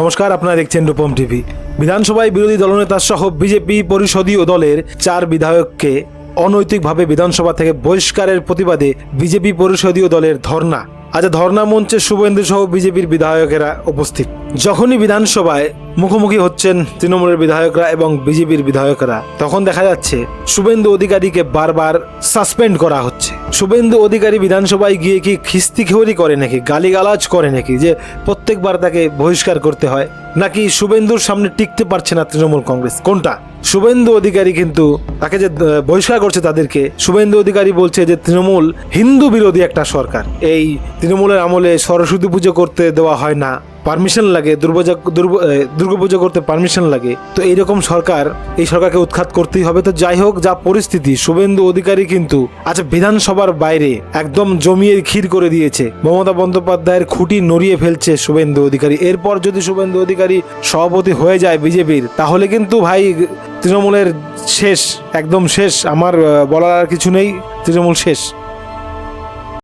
নমস্কার, আপনারা দেখছেন রূপম টিভি। বিধানসভায় বিরোধী দলনেতা সহ বিজেপি পরিষদীয় দলের চার বিধায়ককে অনৈতিকভাবে বিধানসভা থেকে বহিষ্কারের প্রতিবাদে বিজেপি পরিষদীয় দলের ধর্ণা। আজ ধর্ণা মঞ্চে শুভেন্দু সহ বিজেপির বিধায়কেরা উপস্থিত। যখনই বিধানসভায় মুখোমুখি হচ্ছেন তৃণমূলের বিধায়করা এবং বিজেপির বিধায়করা, তখন দেখা যাচ্ছে শুভেন্দু অধিকারীকে বারবার সাসপেন্ড করা হচ্ছে। শুভেন্দু অধিকারী বিধানসভায় গিয়ে কি খিস্তি খেউরি করে নাকি, গালিগালাজ করে নাকি যে প্রত্যেকবার তাকে বহিষ্কার করতে হয়, নাকি শুভেন্দুর সামনে টিকতে পারছে না তৃণমূল কংগ্রেস? কোনটা? শুভেন্দু অধিকারী কিন্তু তাকে যে বহিষ্কার করছে তাদেরকে, শুভেন্দু অধিকারী বলছে যে তৃণমূল হিন্দু বিরোধী একটা সরকার। এই তৃণমূলের আমলে সরস্বতী পুজো করতে দেওয়া হয় না, পারমিশন লাগে দুর্গা দুর্গাপুজো করতে পারমিশন লাগে। তো এইরকম সরকার, এই সরকারকে উৎখাত করতেই হবে। তো যাই হোক, যা পরিস্থিতি, শুভেন্দু অধিকারী কিন্তু আচ্ছা বিধানসভার বাইরে একদম জমিয়ে ক্ষীর করে দিয়েছে। মমতা বন্দ্যোপাধ্যায়ের খুঁটি নড়িয়ে ফেলছে শুভেন্দু অধিকারী। এরপর যদি শুভেন্দু অধিকারী সভাপতি হয়ে যায় বিজেপির, তাহলে কিন্তু ভাই তৃণমূলের শেষ একদম শেষ আমার বলার আর কিছু নেই তৃণমূল শেষ।